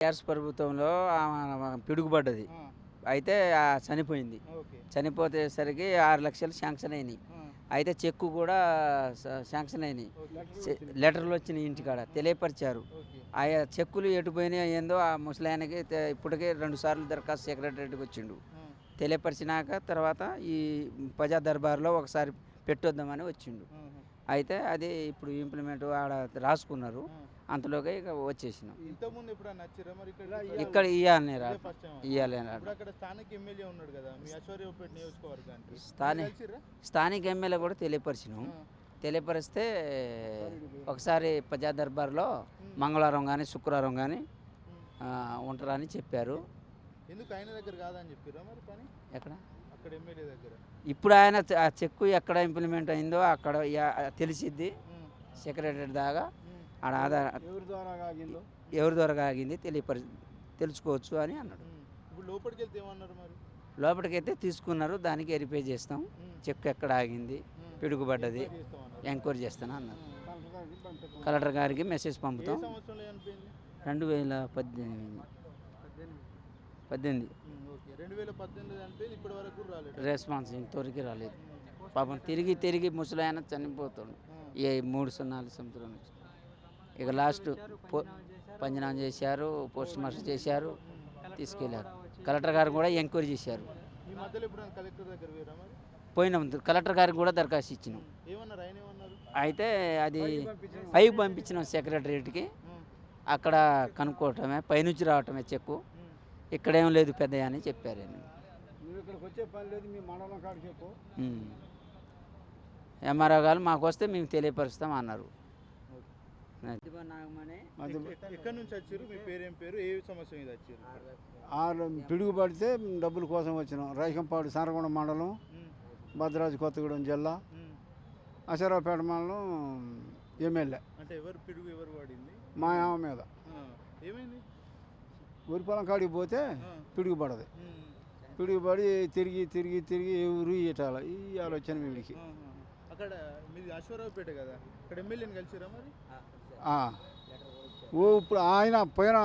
TRS ప్రభుత్వంలో పిడుగుపడ్డది అయితే చనిపోయింది. చనిపోతేసరికి ఆరు లక్షలు శాంక్షన్ అయినాయి. అయితే చెక్కు కూడా శాంక్షన్ అయినాయి. లెటర్లు వచ్చినాయి ఇంటికాడ తెలియపరిచారు. ఆయా చెక్కులు ఎటు పోయినాయో ఏందో ఆ ముసలాయనకి ఇప్పటికే రెండు సార్లు దరఖాస్తు సెక్రటరీకి వచ్చిండు. తెలియపరిచినాక తర్వాత ఈ ప్రజా దర్బార్లో ఒకసారి పెట్టొద్దామని వచ్చిండు. అయితే అది ఇప్పుడు ఇంప్లిమెంట్ ఆడ రాసుకున్నారు. అంతలోకి ఇక వచ్చేసినాం. ఇక్కడ అక్కడ స్థానిక స్థానిక ఎమ్మెల్యే కూడా తెలియపరిచినాం. తెలియపరిస్తే ఒకసారి ప్రజా దర్బార్లో మంగళవారం కానీ శుక్రవారం కానీ. ఉంటారని చెప్పారు. ఎందుకు ఆయన దగ్గర కాదని చెప్పారా మరి పని? ఎక్కడ? ఇప్పుడు ఆయన ఆ చెక్కు ఎక్కడ ఇంప్లిమెంట్ అయిందో అక్కడ తెలిసిద్ది సెక్రటరీ దాకా. ఆడ ఆధార్ ఎవరి ద్వారా ఆగిందో? తెలియపరి తెలుసుకోవచ్చు అని అన్నాడు. లోపలికి వెళ్తే లోపలికైతే తీసుకున్నారు దానికి వెరిఫై చేస్తాం. చెక్కు ఎక్కడ ఆగింది ఉమ్. పిడుగుపడ్డది ఎంక్వైరీ చేస్తాను అన్నారు. కలెక్టర్ గారికి మెసేజ్ పంపుతాం. రెండు వేల పద్దెనిమిది. పద్దెనిమిది. రెండు వేల పద్దెనిమిది చనిపోయింది ఇప్పటి వరకు కూడా రాలేదు? రెస్పాన్స్ ఇంతవరకు రాలేదు. పాపం తిరిగి తిరిగి ముసలాయన చనిపోతాడు. ఏ మూడు సున్నాలు సంవత్సరం నుంచి. ఇక లాస్ట్ పో- పంజనామా చేశారు పోస్ట్ మాస్టర్ చేశారు తీసుకెళ్ళారు కలెక్టర్ గారు కూడా ఎంక్వైరీ చేశారు. ఈ మధ్యలో ఎప్పుడైనా కలెక్టర్ దగ్గర వేరా మరి? పోయినాం కలెక్టర్ గారికి కూడా దరఖాస్తు ఇచ్చినాం. అయితే అది పైకి పంపించినాం సెక్రటరీకి ఉమ్, అక్కడ కనుక్కోవటమే పైనుంచి రావటమే చెక్కు. ఇక్కడేం లేదు పెద్దయ్య అని చెప్పారు ఆయన మీరు ఇక్కడికి వచ్చే పని లేదు మీ మండలం కాడికి చెప్పు. ఎంఆర్ఓ గారు మాకు వస్తే మేము తెలియపరుస్తాం అన్నారు. పిడుగు పడితే డబ్బుల కోసం వచ్చినాం. రైకంపాడు సనకొండ మండలం భద్రాద్రి కొత్తగూడెం జిల్లా. అశరావుపేట మండలం ఎమ్మెల్యే. అంటే ఎవరు పిడుగు ఎవరు వాడింది? మా ఆమె మీద. ఏమైంది? ఊరి పొలం కాడికి పోతే ఆ, పిడుగు పడదు ఉమ్, పిడుగు పడి తిరిగి తిరిగి తిరిగి ఎవరు ఇటాల ఈ ఆలోచన వీడికి. అక్కడ మీది అశ్వరావుపేట కదా? అక్కడ ఎమ్మెల్యేని కలిసిరా మరి. ఓ ఇప్పుడు ఆయన పోయిన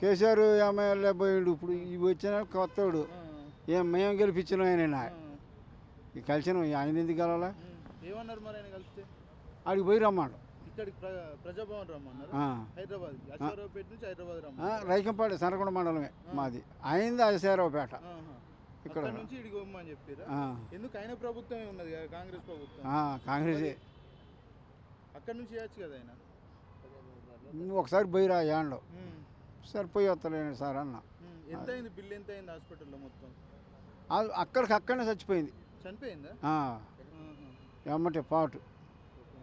కేసీఆర్ ఎమ్మెల్యే పోయిండు. ఇప్పుడు ఇవి వచ్చిన కొత్తడు. ఏం మేము గెలిపించిన ఆయన కలిసిన. ఆయన ఎందుకు కలవాలా. ఏమన్నారు మరి ఆయన కలిస్తే? ఆడికి పోయి రమ్మాడు. ఇక్కడికి ప్ర ప్రజాభవన్ రమ్మన్నారు. హైదరాబాద్ అశ్వరావుపేట నుంచి హైదరాబాద్ ఆ, రమ్మన్నారు రైకంపాడు సనకొండ మండలమే మాది. అయింది అశరావుపేట ఆహా. ఇక్కడ. నుంచి ఇడికి పోమ్మని చెప్పారా? ఆ, ఎందుకు ఆయన ప్రభుత్వమే ఉన్నది కదా కాంగ్రెస్ ప్రభుత్వం? కాంగ్రెసే అక్కడ నుంచి చేయొచ్చు కదా ఆయన? ఒకసారి పోయి రా యాండో ఉమ్, సరే పోయి వస్తలేను సార్ అన్న. ఎంత అయింది బిల్ ఎంత అయింది హాస్పిటల్లో మొత్తం? ఆ, అక్కడికి అక్కడనే చచ్చిపోయింది. చనిపోయిందా. ఎమ్మటే పాటు.